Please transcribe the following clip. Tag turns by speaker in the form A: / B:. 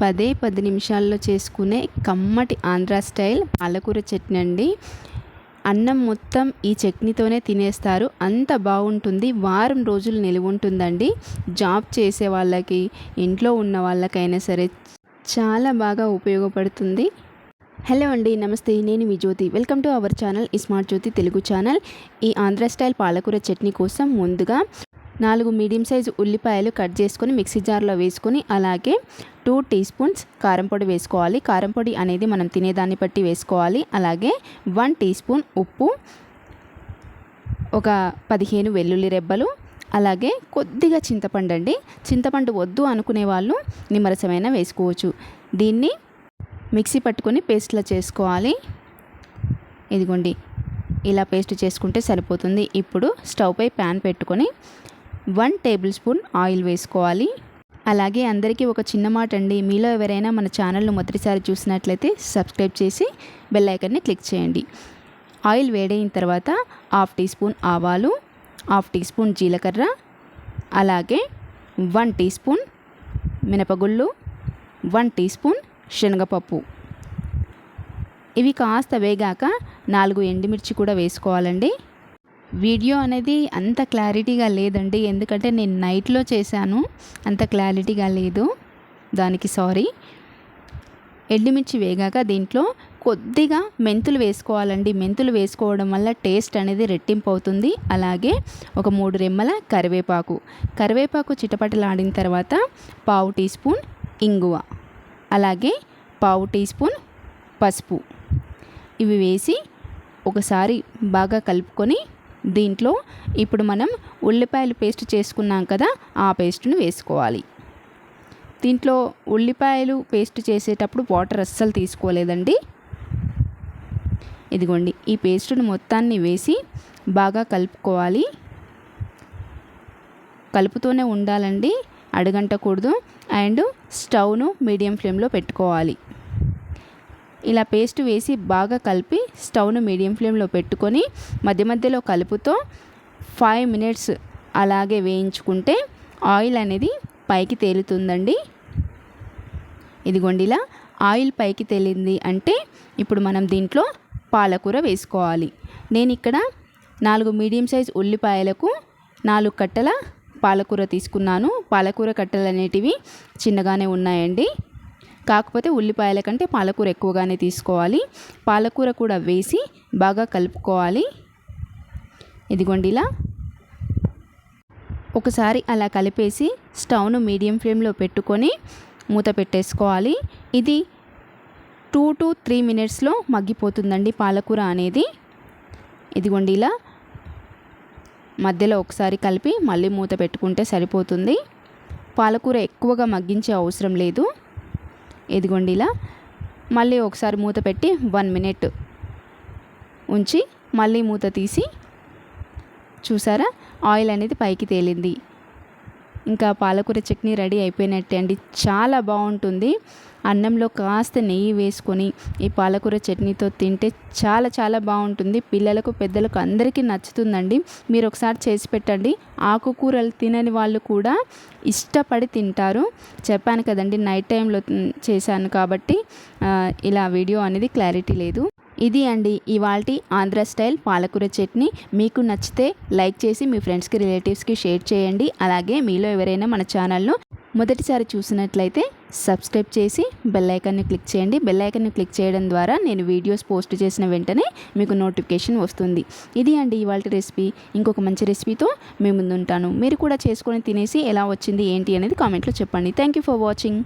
A: పదే పది నిమిషాల్లో చేసుకునే కమ్మటి ఆంధ్ర స్టైల్ పాలకూర చట్నీ అండి. అన్నం మొత్తం ఈ చట్నీతోనే తినేస్తారు. అంత బాగుంటుంది. వారం రోజులు నిలువ ఉంటుందండి. జాబ్ చేసే వాళ్ళకి ఇంట్లో ఉన్న వాళ్ళకైనా సరే చాలా బాగా ఉపయోగపడుతుంది. హలో అండి నమస్తే. నేను మీ Jyothi. Welcome to our channel smart Jyothi Telugu channel. ఈ ఆంధ్ర స్టైల్ పాలకూర చట్నీ కోసం ముందుగా నాలుగు మీడియం సైజు ఉల్లిపాయలు కట్ చేసుకొని మిక్సీ జార్లో వేసుకొని అలాగే టూ టీ స్పూన్స్ కారం పొడి వేసుకోవాలి. కారం పొడి అనేది మనం తినేదాన్ని బట్టి వేసుకోవాలి. అలాగే వన్ టీ స్పూన్ ఉప్పు ఒక పదిహేను వెల్లుల్లి రెబ్బలు అలాగే కొద్దిగా చింతపండు అండి. చింతపండు వద్దు అనుకునే వాళ్ళు నిమ్మరసమైన వేసుకోవచ్చు. దీన్ని మిక్సీ పట్టుకొని పేస్ట్లా చేసుకోవాలి. ఇదిగోండి ఇలా పేస్ట్ చేసుకుంటే సరిపోతుంది. ఇప్పుడు స్టవ్పై ప్యాన్ పెట్టుకొని వన్ టేబుల్ స్పూన్ ఆయిల్ వేసుకోవాలి. అలాగే అందరికీ ఒక చిన్న మాట అండి. మీలో ఎవరైనా మన ఛానల్ను మొదటిసారి చూసినట్లయితే సబ్స్క్రైబ్ చేసి బెల్ ఐకన్ని క్లిక్ చేయండి. ఆయిల్ వేడైన తర్వాత హాఫ్ టీ స్పూన్ ఆవాలు హాఫ్ టీ స్పూన్ జీలకర్ర అలాగే వన్ టీ స్పూన్ మినపగుళ్ళు వన్ టీ స్పూన్ శనగపప్పు. ఇవి కాస్త వేగాక నాలుగు ఎండుమిర్చి కూడా వేసుకోవాలండి. వీడియో అనేది అంత క్లారిటీగా లేదండి. ఎందుకంటే నేను నైట్లో చేశాను. అంత క్లారిటీగా లేదు. దానికి సారీ. ఎండుమిర్చి వేగాక దీంట్లో కొద్దిగా మెంతులు వేసుకోవాలండి. మెంతులు వేసుకోవడం వల్ల టేస్ట్ అనేది రెట్టింపు అవుతుంది. అలాగే ఒక మూడు రెమ్మల కరివేపాకు. కరివేపాకు చిటపటలాడిన తర్వాత పావు టీ స్పూన్ ఇంగువ. అలాగే పావు టీ స్పూన్ పసుపు. ఇవి వేసి ఒకసారి బాగా కలుపుకొని దీంట్లో ఇప్పుడు మనం ఉల్లిపాయలు పేస్ట్ చేసుకున్నాం కదా ఆ పేస్ట్ను వేసుకోవాలి. దీంట్లో ఉల్లిపాయలు పేస్ట్ చేసేటప్పుడు వాటర్ అస్సలు తీసుకోలేదండి. ఇదిగోండి ఈ పేస్ట్ను మొత్తాన్ని వేసి బాగా కలుపుకోవాలి. కలుపుతూనే ఉండాలండి అడగంటకూడదు. అండ్ స్టవ్ను మీడియం ఫ్లేమ్లో పెట్టుకోవాలి. ఇలా పేస్ట్ వేసి బాగా కలిపి స్టవ్ను మీడియం ఫ్లేమ్లో పెట్టుకొని మధ్య మధ్యలో కలుపుతో ఫైవ్ మినిట్స్ అలాగే వేయించుకుంటే ఆయిల్ అనేది పైకి తేలుతుందండి. ఇదిగోండిలా ఆయిల్ పైకి తేలింది అంటే ఇప్పుడు మనం దీంట్లో పాలకూర వేసుకోవాలి. నేను ఇక్కడ నాలుగు మీడియం సైజ్ ఉల్లిపాయలకు నాలుగు కట్టల పాలకూర తీసుకున్నాను. పాలకూర కట్టలు అనేటివి చిన్నగానే ఉన్నాయండి. కాకపోతే ఉల్లిపాయల కంటే పాలకూర ఎక్కువగానే తీసుకోవాలి. పాలకూర కూడా వేసి బాగా కలుపుకోవాలి. ఇదిగోండి ఇలా. ఒకసారి అలా కలిపేసి స్టవ్ను మీడియం ఫ్లేమ్లో పెట్టుకొని మూత పెట్టేసుకోవాలి. ఇది టూ టు త్రీ మినిట్స్లో మగ్గిపోతుందండి పాలకూర అనేది. ఇదిగోండి ఇలా. మధ్యలో ఒకసారి కలిపి మళ్ళీ మూత పెట్టుకుంటే సరిపోతుంది. పాలకూర ఎక్కువగా మగ్గించే అవసరం లేదు. ఇదిగోండి ఇలా. మళ్ళీ ఒకసారి మూత పెట్టి వన్ మినిట్ ఉంచి మళ్ళీ మూత తీసి చూసారా? ఆయిల్ అనేది పైకి తేలింది. ఇంకా పాలకూర చట్నీ రెడీ అయిపోయినట్టే అండి. చాలా బాగుంటుంది. అన్నంలో కాస్త నెయ్యి వేసుకొని ఈ పాలకూర చట్నీతో తింటే చాలా చాలా బాగుంటుంది. పిల్లలకు పెద్దలకు అందరికీ నచ్చుతుందండి. మీరు ఒకసారి చేసి పెట్టండి. ఆకుకూరలు తినని వాళ్ళు కూడా ఇష్టపడి తింటారు. చెప్పాను కదండి నైట్ టైంలో చేశాను కాబట్టి ఇలా వీడియో అనేది క్లారిటీ లేదు. ఇది అండి ఇవాల్టి ఆంధ్ర స్టైల్ పాలకూర చట్నీ. మీకు నచ్చితే లైక్ చేసి మీ ఫ్రెండ్స్కి రిలేటివ్స్కి షేర్ చేయండి. అలాగే మీలో ఎవరైనా మన ఛానల్ను మొదటిసారి చూసినట్లయితే సబ్స్క్రైబ్ చేసి బెల్ ఐకాన్ని క్లిక్ చేయండి. బెల్ ఐకాన్ని క్లిక్ చేయడం ద్వారా నేను వీడియోస్ పోస్ట్ చేసిన వెంటనే మీకు నోటిఫికేషన్ వస్తుంది. ఇది అండి ఇవాళ రెసిపీ. ఇంకొక మంచి రెసిపీతో మీ ముందుంటాను. మీరు కూడా చేసుకొని తినేసి ఎలా వచ్చింది ఏంటి అనేది కామెంట్లో చెప్పండి. Thank you for watching.